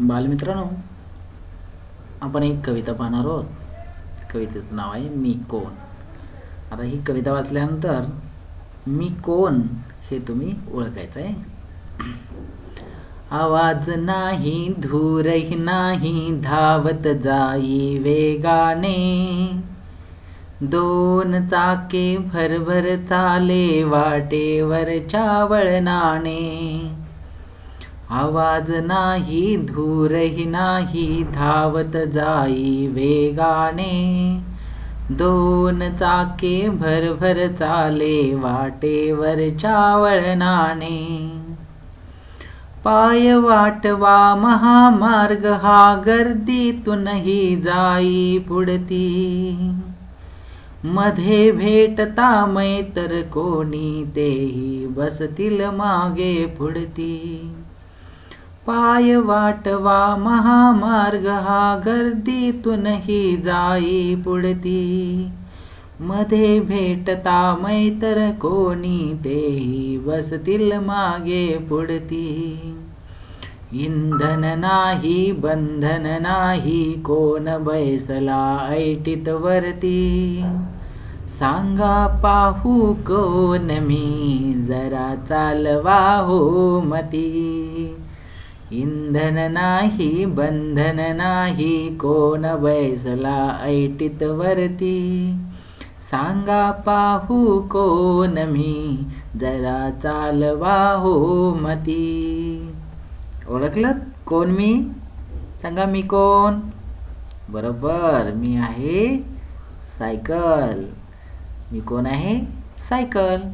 बालमित्रांनो आपण एक कविता पाहणार आहोत. कवितेचं नाव आहे मी कोण. आता ही कविता वाचल्यानंतर मी कोण हे तुम्ही ओळखायचं आहे आवाज नाही धूरही नाही धावत जाई वेगाने. दोन चाके भरभर चाले वाटेवरच्या वळणाने आवाज नाही धूरही नाही धावत जाई वेगाने. दोन चाके भरभर चाले वाटेवरच्या वळणाने पाय वाटवा महामार्ग हा गर्दीतूनही जाई पुढती. मध्ये भेटता मैतर कोणी तेही बसतील मागे पुढती. पाय वाटवा महामार्ग हा गर्दीतूनही जाई पुढती. मध्ये भेटता मैतर कोणी तेही बसतील मागे पुढती. इंधन नाही बंधन नाही कोण बैसला ऐटीत वरती. सांगा पाहू कोण मी जरा चालवा हो मती. इंधन नाही बंधन नाही कोण बैसला ऐटीत वरती सांगा पाहू कोण मी जरा चालवा हो मती ओळखलं कोण मी सांगा मी कोण बरोबर मी आहे सायकल मी कोण आहे सायकल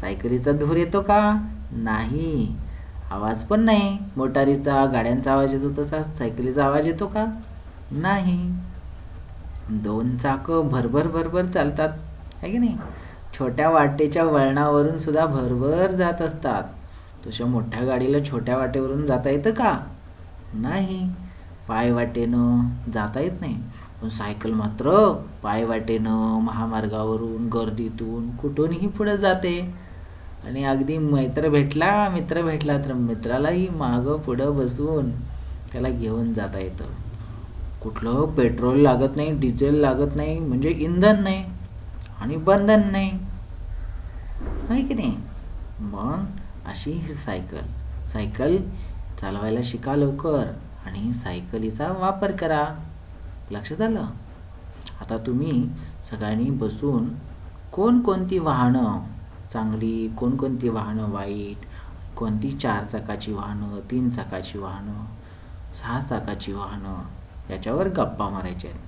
सायकलीचा धूर येतो का नाही आवाज पण नाही. मोटारीचा गाड्यांचा आवाज येतो तसा सायकलीचा आवाज येतो का? नाही. दोन चाक भरभर भरभर चालतात. आहे की नाही? छोट्या वाटेच्या वळणावरून सुद्धा भरभर जात असतात. तशा मोठ्या गाडीला छोट्या वाटेवरून जाता येतं का? नाही. पाय वाटेनं जाता येत नाही. पण सायकल मात्र पाय वाटेनं महामार्गावरून गर्दीतून कुठूनही पुढे जाते. आणि अगदी मैत्र भेटला मित्र भेटला तर मित्रालाही मागं पुढं बसून त्याला घेऊन जाता येतं. कुठलं पेट्रोल लागत नाही डिझेल लागत नाही म्हणजे इंधन नाही आणि बंधन नाही. नाही की नाही? मग अशी ही सायकल. सायकल चालवायला शिका लवकर आणि सायकलीचा वापर करा. लक्षात आलं? आता तुम्ही सगळ्यांनी बसून कोणकोणती वाहनं चांगली कोणकोणती वाहनं वाईट कोणती चार चाकाची वाहनं तीन चाकाची वाहनं सहा चाकाची वाहनं याच्यावर गप्पा मारायच्या आहेत.